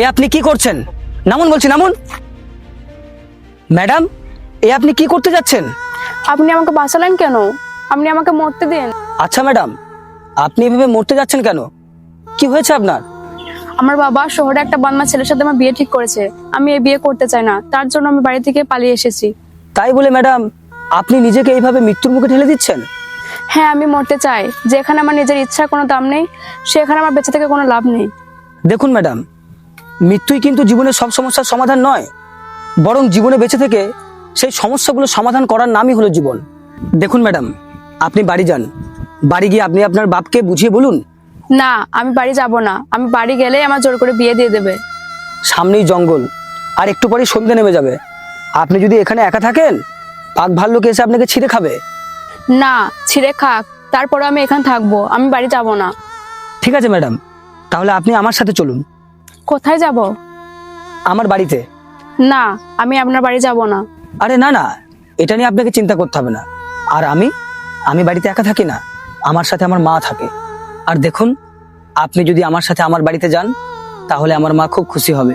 এ আপনি কি করছেন? নামুন বলছি নামুন। ম্যাডাম এ আপনি কি করতে যাচ্ছেন? আপনি আমাকে বাঁচালেন কেন? আপনি আমাকে মরতে দিন। আচ্ছা ম্যাডাম আপনি এভাবে মরতে যাচ্ছেন কেন? কি হয়েছে আপনার? আমার বাবা শহরে একটা বান্মা ছেলের সাথে আমার বিয়ে ঠিক করেছে। আমি এই বিয়ে করতে চাই না। তার জন্য আমি বাড়ি থেকে পালিয়ে এসেছি। তাই বলে ম্যাডাম আপনি নিজেকে এইভাবে মৃত্যুর মুখে ঠেলে দিচ্ছেন? হ্যাঁ আমি মরতে চাই। যেখানে আমার নিজের ইচ্ছার কোনো দাম নেই সেখানে আমার বেঁচে থেকে কোনো লাভ নেই। দেখুন ম্যাডাম মৃত্যুই কিন্তু জীবনের সব সমস্যার সমাধান নয় বরং জীবনে বেঁচে থেকে সেই সমস্যাগুলো সমাধান করার নামই হলো জীবন। দেখুন ম্যাডাম আপনি বাড়ি যান। বাড়ি গিয়ে আপনি আপনার বাপকে বুঝিয়ে বলুন। না আমি বাড়ি যাব না। আমি বাড়ি গেলে আমার জোর করে বিয়ে দিয়ে দেবে। সামনেই জঙ্গল আর একটু পরেই সন্ধে নেমে যাবে। আপনি যদি এখানে একা থাকেন বাঘ ভাল্লুক এসে আপনাকে ছিঁড়ে খাবে। না ছিঁড়ে খাক। তারপরে আমি এখানে থাকব। আমি বাড়ি যাব না। ঠিক আছে ম্যাডাম তাহলে আপনি আমার সাথে চলুন। কোথায় যাব? আমার বাড়িতে? না আমি আপনার বাড়ি যাব না। আরে না না এটা নিয়ে আপনাকে চিন্তা করতে হবে না। আর আমি? আমি বাড়িতে একা থাকি না আমার সাথে আমার মা থাকে। আর দেখুন আপনি যদি আমার সাথে আমার বাড়িতে যান তাহলে আমার মা খুব খুশি হবে।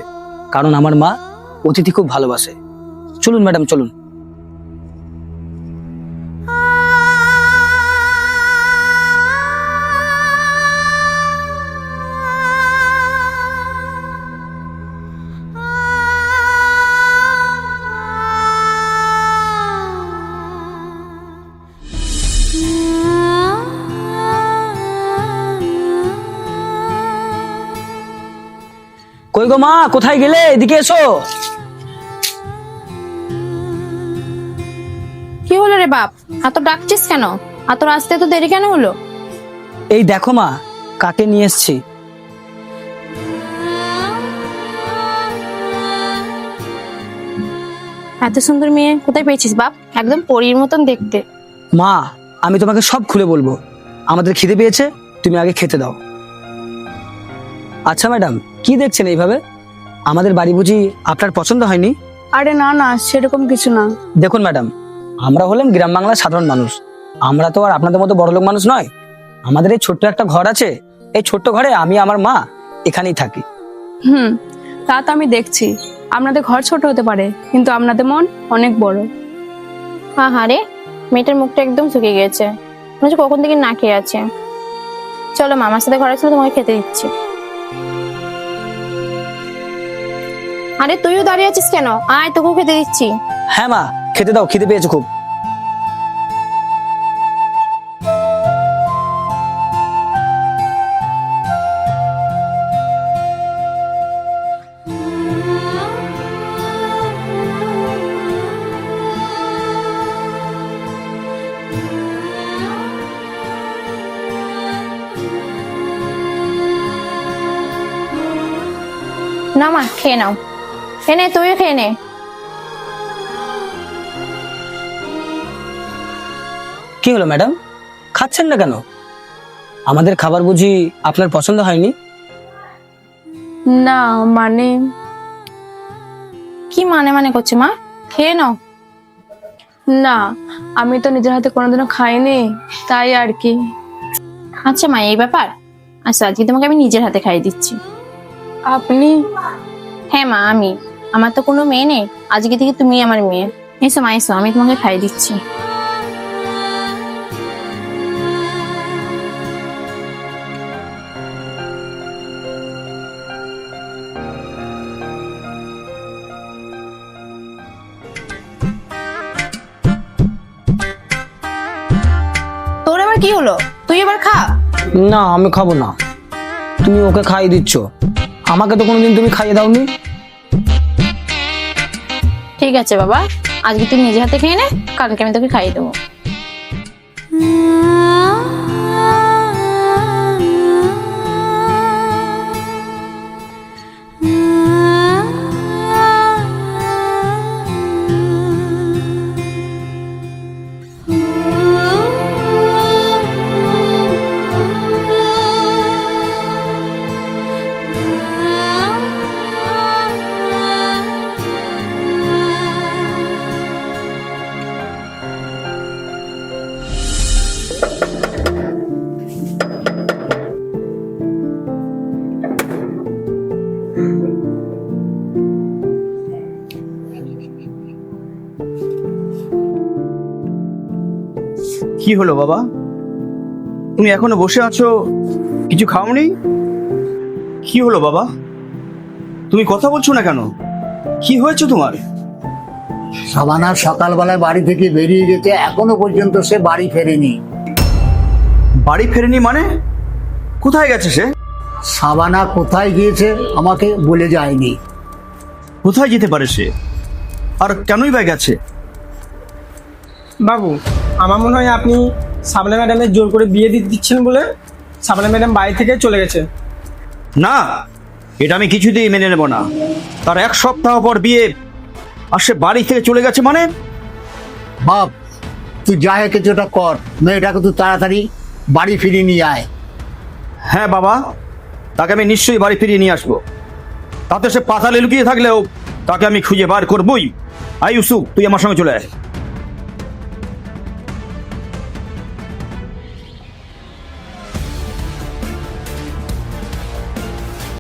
কারণ আমার মা অতিথি খুব ভালোবাসে। চলুন ম্যাডাম চলুন। কই গো মা কোথায় গেলে? এদিকে এসো। কি হলো রে বাপ? এত ডাকছিস কেন? এত আসতে তো দেরি কেন হলো? এই দেখো মা কাকে নিয়ে এসছি? এত সুন্দর মেয়ে কোথায় পেয়েছিস বাপ? একদম পরীর মতন দেখতে। মা আমি তোমাকে সব খুলে বলব। আমাদের খিদে পেয়েছে তুমি আগে খেতে দাও। আচ্ছা ম্যাডাম। কি দেখছেন এইভাবে? আমাদের বাড়ি বুঝি আপনার পছন্দ হয়নি? আরে না না সেরকম কিছু না। দেখুন ম্যাডাম আমরা হলাম গ্রাম বাংলার সাধারণ মানুষ। আমরা তো আর আপনাদের মতো বড়লোক মানুষ নয়। আমাদের এই ছোট্ট একটা ঘর আছে। এই ছোট্ট ঘরে আমি আমার মা এখানেই থাকি। হুম তা তো আমি দেখছি। আপনাদের ঘর ছোট হতে পারে কিন্তু আপনাদের মন অনেক বড়। হ্যাঁ হ্যাঁ রে মেয়েটার মুখটা একদম শুকিয়ে গেছে। মনে হচ্ছে কখন থেকে না খেয়ে আছে। চলো মামার সাথে ঘরে ছিল তোমাকে খেতে দিচ্ছি। আরে তুইও দাঁড়িয়ে আছিস কেন? আয় তোকেও খেতে দিচ্ছি। হ্যাঁ মা খেতে দাও খিদে পেয়েছে খুব। না মা খেয়ে নাও। খেয়ে নে তুইও খেয়ে নে কি হলো ম্যাডাম? খাচ্ছেন না কেন? আমাদের খাবার বুঝি আপনার পছন্দ হয়নি? না মানে কি মানে মানে করছে মা? খেয়ে নাও। না আমি তো নিজের হাতে কোনোদিনও খাইনি তাই আর কি। আচ্ছা মা এই ব্যাপার। আচ্ছা আজকে তোমাকে আমি নিজের হাতে খাইয়ে দিচ্ছি। আপনি? হ্যাঁ মা আমি। আমার তো কোনো মেয়ে নেই। আজকে থেকে তুমি আমার মেয়ে। এসো মা এসো আমি তোমাকে খাইয়ে দিচ্ছি। আবার কি হলো? তুই এবার খা। না, আমি খাব না। তুমি ওকে খাইয়ে দিচ্ছ। আমাকে তো কোনোদিন তুমি খাইয়ে দাওনি। ঠিক আছে বাবা আজকে তুই নিজে হাতে খেয়ে নে কালকে আমি তোকে খাইয়ে দেবো। কি হলো বাবা? তুমি এখনও বসে আছো? কিছু খাওনি? কি হলো বাবা? তুমি কথা বলছো না কেন? কি হয়েছে তোমার? সাবানা সকালবেলায় বাড়ি থেকে বেরিয়ে যেতে এখনও পর্যন্ত সে বাড়ি ফেরেনি। বাড়ি ফেরেনি মানে? কোথায় গেছে সে? সাবানা কোথায় গিয়েছে আমাকে বলে যায়নি। কোথায় যেতে পারে সে? আর কেনই বা গেছে? বাবু আমার মনে হয় আপনি সাবলা ম্যাডামের জোর করে বিয়ে দিতে দিচ্ছেন বলে সাবলা ম্যাডাম বাড়ি থেকে চলে গেছে। না এটা আমি কিছুতেই মেনে নেব না। তার এক সপ্তাহ পর বিয়ে আর সে বাড়ি থেকে চলে গেছে মানে? বাপ তুই যা হে কিছুটা কর মেয়েটাকে তুই তাড়াতাড়ি বাড়ি ফিরিয়ে নিয়ে আয়। হ্যাঁ বাবা তাকে আমি নিশ্চয়ই বাড়ি ফিরিয়ে নিয়ে আসব। তাতে সে পাতালে লুকিয়ে থাকলেও তাকে আমি খুঁজে বার করবই। আই ইউসুফ, তুই আমার সঙ্গে চলে আয়।